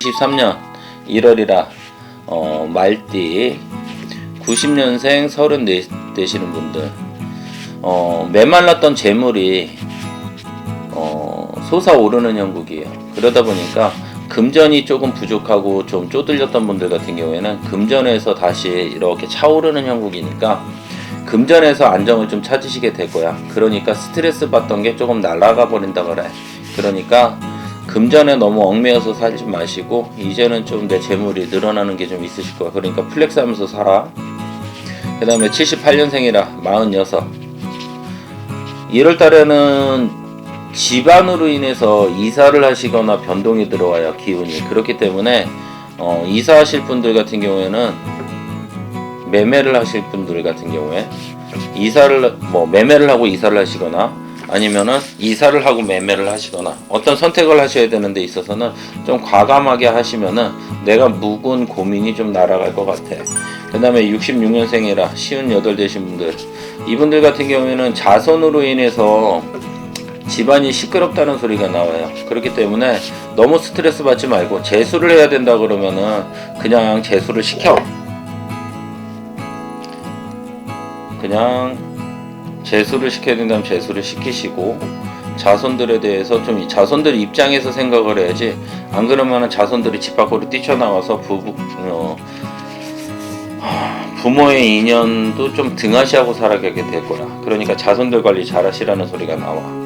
23년 1월이라 어, 말띠 90년생 34 되시는 분들 어, 메말랐던 재물이 어, 솟아오르는 형국이에요. 그러다 보니까 금전이 조금 부족하고 좀 쪼들렸던 분들 같은 경우에는 금전에서 다시 이렇게 차오르는 형국이니까 금전에서 안정을 좀 찾으시게 될 거야. 그러니까 스트레스 받던 게 조금 날아가 버린다 그래. 그러니까 금전에 너무 얽매여서 살지 마시고 이제는 좀 내 재물이 늘어나는 게 좀 있으실 거야. 그러니까 플렉스 하면서 살아. 그 다음에 78년생이라 46. 1월 달에는 집안으로 인해서 이사를 하시거나 변동이 들어와요. 기운이. 그렇기 때문에 어, 이사하실 분들 같은 경우에는 매매를 하실 분들 같은 경우에 이사를 뭐 매매를 하고 이사를 하시거나 아니면은 이사를 하고 매매를 하시거나 어떤 선택을 하셔야 되는 데 있어서는 좀 과감하게 하시면은 내가 묵은 고민이 좀 날아갈 것 같아. 그 다음에 66년생이라 쉬운 여덟 되신 분들 이분들 같은 경우에는 자손으로 인해서 집안이 시끄럽다는 소리가 나와요. 그렇기 때문에 너무 스트레스 받지 말고 재수를 해야 된다 그러면은 그냥 재수를 시켜. 그냥 재수를 시켜야 된다면 재수를 시키시고 자손들에 대해서 좀 이 자손들 입장에서 생각을 해야지 안 그러면은 자손들이 집 밖으로 뛰쳐나와서 부부 어, 하, 부모의 인연도 좀 등하시하고 살아가게 될 거야. 그러니까 자손들 관리 잘 하시라는 소리가 나와.